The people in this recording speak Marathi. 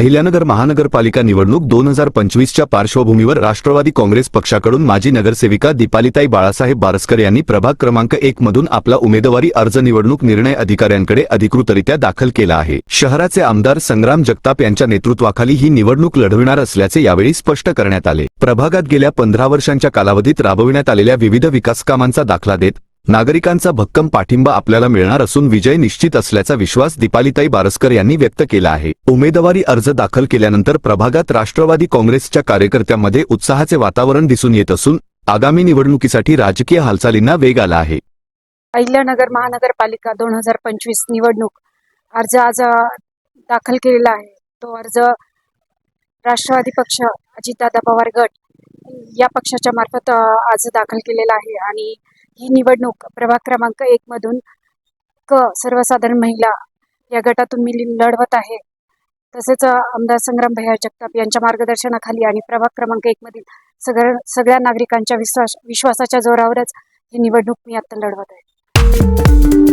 अहिल्यानगर महानगरपालिका निवडणूक दोन हजार पंचवीसच्या पार्श्वभूमीवर राष्ट्रवादी काँग्रेस पक्षाकडून माजी नगरसेविका दीपालिताई बाळासाहेब बारस्कर यांनी प्रभाग क्रमांक एक मधून आपला उमेदवारी अर्ज निवडणूक निर्णय अधिकाऱ्यांकडे अधिकृतरित्या दाखल केला आहे. शहराचे आमदार संग्राम जगताप यांच्या नेतृत्वाखाली ही निवडणूक लढविणार असल्याचे यावेळी स्पष्ट करण्यात आले. प्रभागात गेल्या पंधरा वर्षांच्या कालावधीत राबविण्यात आलेल्या विविध विकासकामांचा दाखला देत नागरिकांचा भक्कम पाठिंबा आपल्याला मिळणार असून विजय निश्चित असल्याचा विश्वास दीपालिताई बारस्कर यांनी व्यक्त केला आहे. उमेदवारी अर्ज दाखल केल्यानंतर प्रभागात राष्ट्रवादी काँग्रेसच्या कार्यकर्त्यांमध्ये उत्साहाचे वातावरण दिसून येत असून आगामी निवडणुकीसाठी राजकीय हालचालींना वेग आला आहे. अहिल्यानगर महानगरपालिका दोन हजार पंचवीस निवडणूक अर्ज आज दाखल केलेला आहे. तो अर्ज राष्ट्रवादी पक्ष अजितदादा पवार गट या पक्षाच्या मार्फत आज दाखल केलेला आहे आणि ही निवडणूक प्रभाग क्रमांक एक मधून क सर्वसाधारण महिला या गटातून मी लढवत आहे. तसेच आमदार संग्राम भैया जगताप यांच्या मार्गदर्शनाखाली आणि प्रभाग क्रमांक एक मधील सगळ्या सगळ्या नागरिकांच्या विश्वास विश्वासाच्या जोरावरच ही निवडणूक मी आता लढवत आहे.